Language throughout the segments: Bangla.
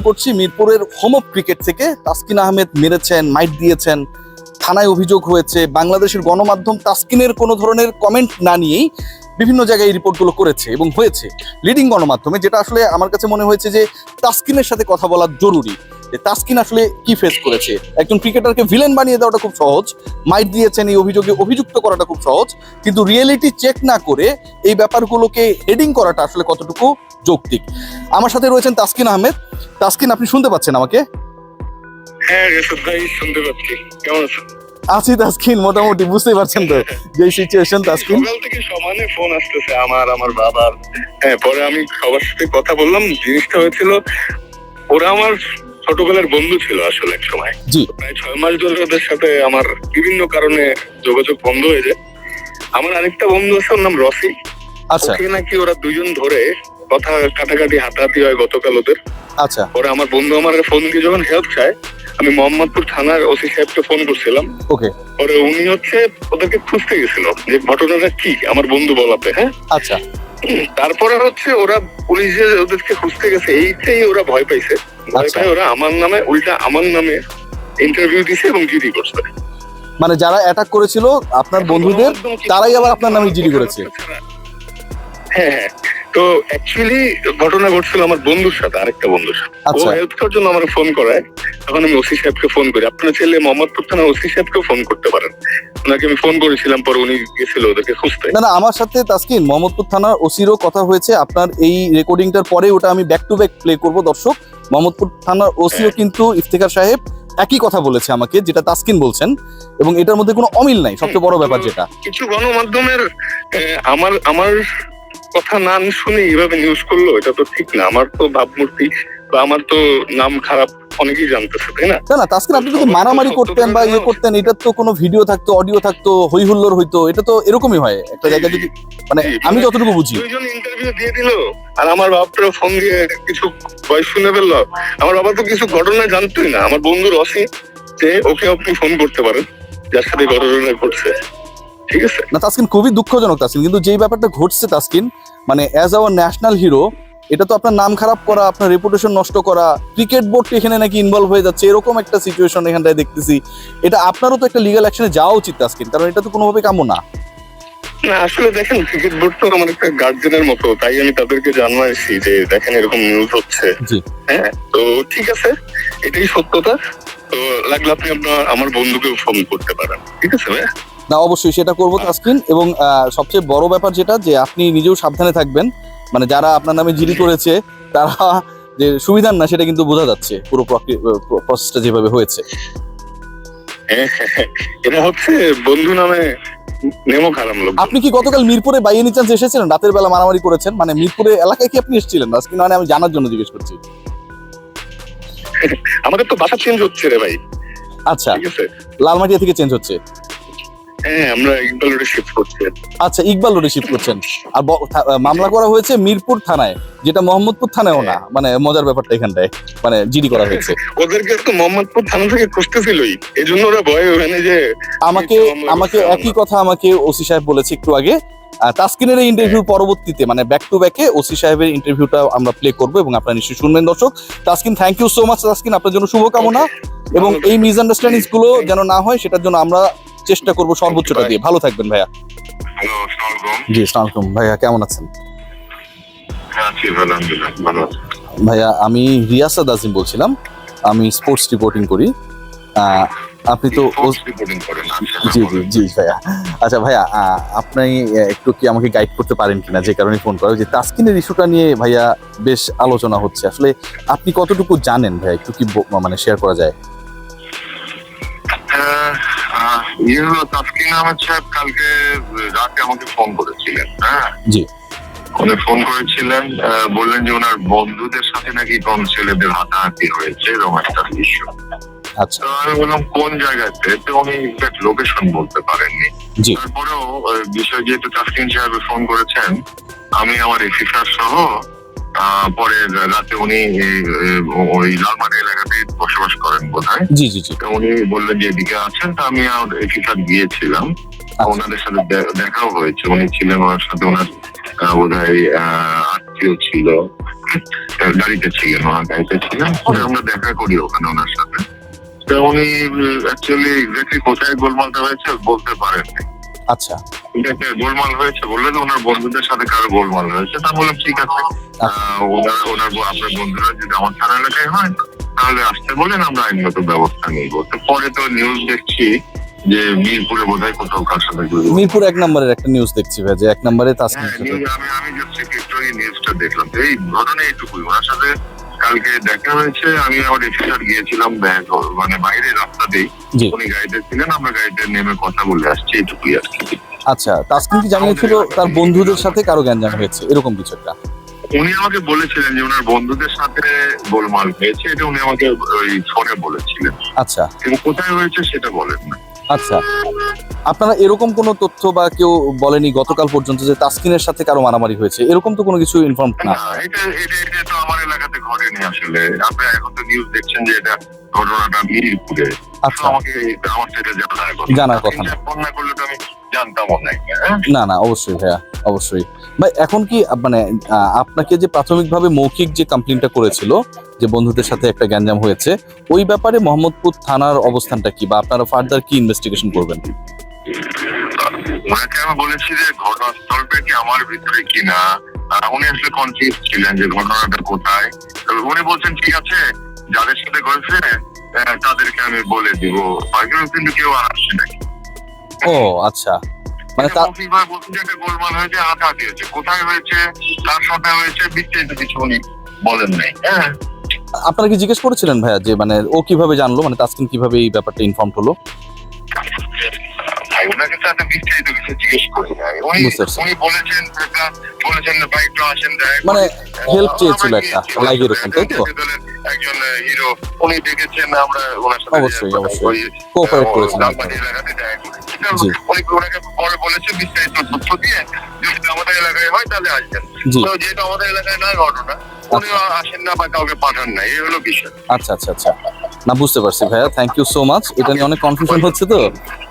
করছি মিরপুরের হোম অফ ক্রিকেট থেকে। তাসকিন আহমেদ মেরেছেন, মাইট দিয়েছেন, থানায় অভিযোগ হয়েছে। বাংলাদেশের গণমাধ্যম তাসকিনের কোনো ধরনের কমেন্ট না নিয়েই বিভিন্ন জায়গায় রিপোর্টগুলো করেছে এবং হয়েছে। লিডিং গণমাধ্যমে যেটা আসলে আমার কাছে মনে হয়েছে যে তাসকিনের সাথে কথা বলা জরুরি। যে তাসকিন আসলে কি ফেস করেছে? একজন ক্রিকেটারকে ভিলেন বানিয়ে দেওয়াটা খুব সহজ, মাইট দিয়েছেন এই অভিযোগে, অভিযুক্ত করাটা খুব সহজ। কিন্তু রিয়েলিটি চেক না করে এই ব্যাপারগুলোকে হেডিং করাটা আসলে কতটুকু যৌক্তিক। আমার সাথে রয়েছেন তাসকিন আহমেদ। তাসকিন আপনি শুনতে পাচ্ছেন আমাকে? হ্যাঁ ভাই শুনতে পাচ্ছি। কেমন আছো আছি তাসকিন মোটামুটি বুঝতেই পারছেন তো যে সিচুয়েশন তাসকিন। সকাল থেকে সমানে ফোন আসতেছে আমার আমার বাবার। হ্যাঁ পরে আমি সবার সাথে কথা বললাম জিনিসটা হয়েছিল ওরা আমার ছোটবেলার বন্ধু ছিল আসলে এক সময়। প্রায় ছয় মাস ধরে ওদের সাথে আমার বিভিন্ন কারণে যোগাযোগ বন্ধ হয়ে যায়। আমার আরেকটা বন্ধু আছে ওর নাম রফি আচ্ছা। নাকি ওরা দুজন ধরে কথা কাটাকাটি হাতাহাতি হয় গতকাল ওদের। আচ্ছা। পরে আমার বন্ধু আমার ফোন দিয়ে যখন হেল্প চায় আমি মোহাম্মদপুর থানার ওসি সাহেবকে ফোন করছিলাম। ওকে। পরে উনি হচ্ছে ওদেরকে খুঁজতে গেছিল যে ঘটনাটা কি আমার বন্ধু বলাতে হ্যাঁ? আচ্ছা। তারপরে হচ্ছে ওরা পুলিশ যে ওদেরকে খুঁজতে গেছে এইটাই ওরা ভয় পাইছে। ভয় আচ্ছা। পাই ওরা আমার নামে উল্টা আমার নামে ইন্টারভিউ দিছে এবং জিডি করছে। মানে যারা অ্যাটাক করেছিল আপনার বন্ধুদের তারাই আবার আপনার নামে জিডি করেছে। হ্যাঁ হ্যাঁ। তো অ্যাকচুয়ালি ঘটনা ঘটছিল আমার বন্ধুর সাথে আরেকটা বন্ধুর সাথে। ও আচ্ছা। হেল্প করার জন্য আমার ফোন করায় তখন আমি ওসি সাহেবকে ফোন করি। আপনার ছেলে মোহাম্মদপুর থানার ওসি সাহেবকে ফোন করতে পারেন। ওনাকে আমি ফোন করেছিলাম পরে উনি গেছিল ওদেরকে খুঁজতে। না না আমার সাথে তাসকিন মোহাম্মদপুর থানার ওসিরও কথা হয়েছে। আপনার এই রেকর্ডিংটার পরে ওটা আমি ব্যাক টু ব্যাক প্লে করব দর্শক। মোহাম্মদপুর থানার ওসিও কিন্তু ইফতেখার সাহেব একই কথা বলেছে আমাকে যেটা তাসকিন বলছেন। এবং এটার মধ্যে কোনো অমিল নাই সবচেয়ে বড় ব্যাপার যেটা। কিছু গণমাধ্যমের আমার আমার কথা না শুনে এইভাবে নিউজ করল এটা তো ঠিক না। আমার তো ভাবমূর্তি বা আমার তো নাম খারাপ অনেকেই জানতেছে তাই না? না তাসকিন আপনি যদি মারামারি করতেন বা ইয়ে করতেন এটার তো কোনো ভিডিও থাকতো অডিও থাকতো হই হুল্লোর হইতো এটা তো এরকমই হয়। একটা জায়গায় যদি মানে আমি যতটুকু বুঝি। দুইজন ইন্টারভিউ দিয়ে দিল আর আমার বাপরা ফোন দিয়ে কিছু ভয়েস শুনে ফেলল। আমার বাবা তো কিছু ঘটনা জানতোই না। আমার বন্ধুর অসি যে ওকে আপনি ফোন করতে পারেন যার সাথে ঘটনা ঘটছে। ঠিক আছে? না তাসকিন খুবই দুঃখজনক তাসকিন কিন্তু যেই ব্যাপারটা ঘটছে তাসকিন মানে অ্যাজ আওয়ার ন্যাশনাল হিরো এটা তো আপনার নাম খারাপ করা আপনার রেপুটেশন নষ্ট করা ক্রিকেট বোর্ড এখানে নাকি ইনভলভ হয়ে যাচ্ছে এরকম একটা সিচুয়েশন এখানটায় দেখতেছি। এটা আপনারও তো একটা লিগাল অ্যাকশনে যাওয়া উচিত তাসকিন কারণ এটা তো কোনোভাবে কাম্য না। না আসলে দেখেন ক্রিকেট বোর্ড তো আমার একটা গার্জেনের মতো তাই আমি তাদেরকে জানাইছি যে দেখেন এরকম নিউজ হচ্ছে। হ্যাঁ তো ঠিক আছে এটাই সত্যতা। তো লাগলে আপনি আপনার আমার বন্ধুকেও ফোন করতে পারেন ঠিক আছে ভাইয়া? না অবশ্যই সেটা করব তাসকিন এবং সবচেয়ে বড় ব্যাপার যেটা যে আপনি নিজেও সাবধানে থাকবেন। মানে যারা আপনার নামে জিডি করেছে তারা যে সুবিধার না সেটা কিন্তু বোঝা যাচ্ছে পুরো প্রসেসটা যেভাবে হয়েছে হ্যাঁ, হ্যাঁ, হ্যাঁ। এটা হচ্ছে বন্ধু নামে নেমো খারাপ লোক। আপনি কি গতকাল মিরপুরে বাই এনি চান্স এসেছিলেন? রাতের বেলা মারামারি করেছেন? মানে মিরপুরে এলাকায় কি আপনি এসেছিলেন? মানে আমি জানার জন্য জিজ্ঞেস করছি। আমাদের তো বাসা চেঞ্জ হচ্ছে রে ভাই। আচ্ছা। লালমাটিয়া থেকে চেঞ্জ হচ্ছে। হ্যাঁ আমরা ইকবাল রোডে শিফট করছি আচ্ছা ইকবাল রোডে শিফট করছেন। আর মামলা করা হয়েছে মিরপুর থানায় যেটা মোহাম্মদপুর থানায়ও না মানে মজার ব্যাপারটা এখানটায় মানে জিডি করা হয়েছে। ওদেরকে তো মোহাম্মদপুর থানা থেকে খুঁজতেছিলই এই জন্য ওরা ভয় ওখানে যে আমাকে আমাকে একই কথা আমাকে ওসি সাহেব বলেছে একটু আগে। তাসকিনের এই ইন্টারভিউ পরবর্তীতে মানে ব্যাক টু ব্যাকে ওসি সাহেবের ইন্টারভিউটা আমরা প্লে করব এবং আপনারা নিশ্চয়ই শুনবেন দর্শক। Taskin thank you so much Taskin আপনার জন্য শুভকামনা। এবং এই মিস মিসআন্ডারস্ট্যান্ডিংসগুলো যেন না হয় সেটার জন্য আমরা চেষ্টা করব সর্বোচ্চটা দিয়ে। ভালো থাকবেন ভাইয়া। জি আসসালামাইকুম ভাইয়া কেমন আছেন? হ্যাঁ ভাইয়া আমি রিয়াসাদ আজিম বলছিলাম। আমি স্পোর্টস রিপোর্টিং করি। আপনি তো ও- রিপোর্টিং করেন জি জি জি ভাইয়া। আচ্ছা ভাইয়া আপনি একটু কি আমাকে গাইড করতে পারেন কিনা? যে কারণে ফোন করা। যে তাসকিনের ইস্যুটা নিয়ে ভাইয়া বেশ আলোচনা হচ্ছে। আসলে আপনি কতটুকু জানেন ভাইয়া? একটু কি মানে শেয়ার করা যায়? ইয়ে তাসকিন আহমেদ সাহেব কালকে রাতে আমাকে ফোন করেছিলেন হ্যাঁ? জি। উনি ফোন করেছিলেন বললেন যে ওনার বন্ধুদের সাথে নাকি কোন ছেলেদের হাতাহাতি হয়েছে এরকম একটা ইস্যু আচ্ছা। আমি বললাম কোন জায়গাতে? তো উনি এক্সাক্ট লোকেশন বলতে পারেননি। তারপরেও বিষয় যেহেতু তাসকিন সাহেব ফোন করেছেন আমি আমার এফিসার সহ পরে রাতে উনি ওই লালমাটি এলাকাতে বসবাস করেন বোধ হয় জি জি। জি উনি বললেন যে এদিকে আছেন তা আমি এফিসার গিয়েছিলাম। আচ্ছা। ওনাদের সাথে দেখাও হয়েছে। উনি ছিলেন ওনার সাথে ওনার বোধ হয় আত্মীয় ছিল। গাড়িতে ছিলেন ওনার গাড়িতে ছিলেন। পরে আমরা দেখা করি ওখানে ওনার সাথে। তো উনি অ্যাকচুয়ালি এক্স্যাক্টলি কোথায় গোলমালটা হয়েছে বলতে পারেন আচ্ছা। গোলমাল হয়েছে বললেন ওনার বন্ধুদের সাথে কারও গোলমাল হয়েছে তা বললাম ঠিক আছে। ওনার ওনার আপনার বন্ধুরা যদি আমার থানা এলাকায় হয় তাহলে আসতে বলেন আমরা আইনগত ব্যবস্থা নিব। তো পরে তো নিউজ দেখছি যে মিরপুরে বোধহয় কোথাও কার সাথে জড়িত। মিরপুর এক নম্বরের একটা নিউজ দেখছি ভাই যে এক নম্বরে তাসকিন হ্যাঁ আমি আমি জাস্ট একটু নিউজটা দেখলাম। এই ঘটনা এইটুকুই। ওনার সাথে কালকে দেখা হয়েছে আমি আমার এফিসার গিয়েছিলাম মানে বাইরে রাস্তাতেই উনি গাড়িতে ছিলেন আমরা গাড়িতে নেমে কথা বলে আসছি এইটুকুই আর কি। আচ্ছা তাসকিন কি জানিয়েছিল তার বন্ধুদের সাথে কারও জ্ঞান জানা হয়েছে? এরকম কিছু একটা। উনি আমাকে বলেছিলেন যে ওনার বন্ধুদের সাথে গোলমাল হয়েছে এটা উনি আমাকে ওই ফোনে বলেছিলেন। আচ্ছা। কিন্তু কোথায় হয়েছে সেটা বলেন না। আচ্ছা। আপনারা এরকম কোনো তথ্য বা কেউ বলেনি গতকাল পর্যন্ত যে তাসকিনের সাথে কারও মারামারি হয়েছে? এরকম তো কোনো কিছু ইনফর্ম না। এটা এটা এটা তো আমার এলাকাতে ঘটেনি আসলে। আপনি এখন তো নিউজ দেখছেন যে এটা ঘটনাটা মিরপুরে। আচ্ছা। আমাকে আমার সেটা জানার কথা। জানার কথা না। করলে তো আমি জানতামও না। হ্যাঁ? না না অবশ্যই ভাইয়া। অবশ্যই। ভাই এখন কি মানে আপনাকে যে প্রাথমিকভাবে মৌখিক যে কমপ্লেনটা করেছিল যে বন্ধুদের সাথে একটা গ্যাঞ্জাম হয়েছে ওই ব্যাপারে মোহাম্মদপুর থানার অবস্থানটা কি বা আপনারা ফার্দার কি ইনভেস্টিগেশন করবেন? ওনাকে আমি বলেছি যে ঘটনাস্থলটা কি আমার ভিতরে কিনা? উনি আসলে কনফিউজ ছিলেন যে ঘটনাটা কোথায়। উনি বলছেন ঠিক আছে যাদের সাথে করেছে তাদেরকে আমি বলে দিব। কিন্তু কেউ আর আসছে না। ও আচ্ছা। মানে তা মৌখিকভাবে বলছেন যে গোলমাল হয়েছে হাতাহাতি হয়েছে কোথায় হয়েছে? কার সাথে হয়েছে? বিস্তারিত কিছু উনি বলেন নাই। হ্যাঁ। আপনারা কি জিজ্ঞেস করেছিলেন ভাইয়া যে মানে ও কীভাবে জানলো? মানে তাসকিন কীভাবে এই ব্যাপারটা ইনফর্ম হলো? ভাই ওনাকে তো এত বিস্তারিত কিছু জিজ্ঞেস করি নাই। উনি উনি বলেছেন বলেছেন ভাই একটু আসেন দেখা মানে হেল্প চেয়েছিল একটা। লাইভ এরকম তাই তো? একজন হিরো উনি দেখেছেন আমরা ওনার সাথে অবশ্যই, অবশ্যই। কোঅপারেট উনি ওনাকে পরে বলেছে বিস্তারিত তথ্য দিয়ে যদি আমাদের এলাকায় হয় তাহলে আসবেন। তো যেহেতু আমাদের এলাকায় না ঘটনা উনি আসেন না বা কাউকে পাঠান না এই হলো বিষয়। আচ্ছা আচ্ছা আচ্ছা। না বুঝতে পারছি ভাইয়া থ্যাংক ইউ সো মাচ এটা নিয়ে অনেক কনফিউশন হচ্ছে তো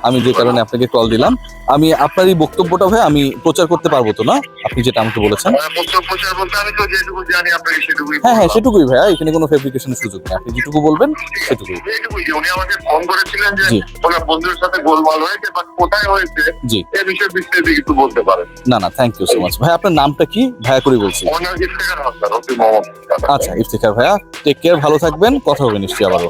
আমি যে কারণে আপনাকে কল দিলাম। আমি আপনার এই বক্তব্যটা ভাই আমি প্রচার করতে পারব তো না? আপনি যেটা আমাকে বলেছেন। সেটুকুই হ্যাঁ হ্যাঁ সেটুকুই ভাইয়া এখানে কোনো ফেব্রিকেশনের সুযোগ নেই। আপনি যেটুকু বলবেন সেটুকুই। এইটুকুই উনি আমাকে ফোন করেছিলেন যে জি। ওনার বন্ধুর সাথে গোলমাল হয়েছে বা কোথায় হয়েছে জি। এ বিষয়ে বিস্তারিত কিছু বলতে পারেন। না না থ্যাংক ইউ সো মাচ ভাই আপনার নামটা কি? ভাইয়া করে বলছি। আচ্ছা ইফতিখার ভাইয়া টেক কেয়ার ভালো থাকবেন কথা হবে নিশ্চয়ই আবারও।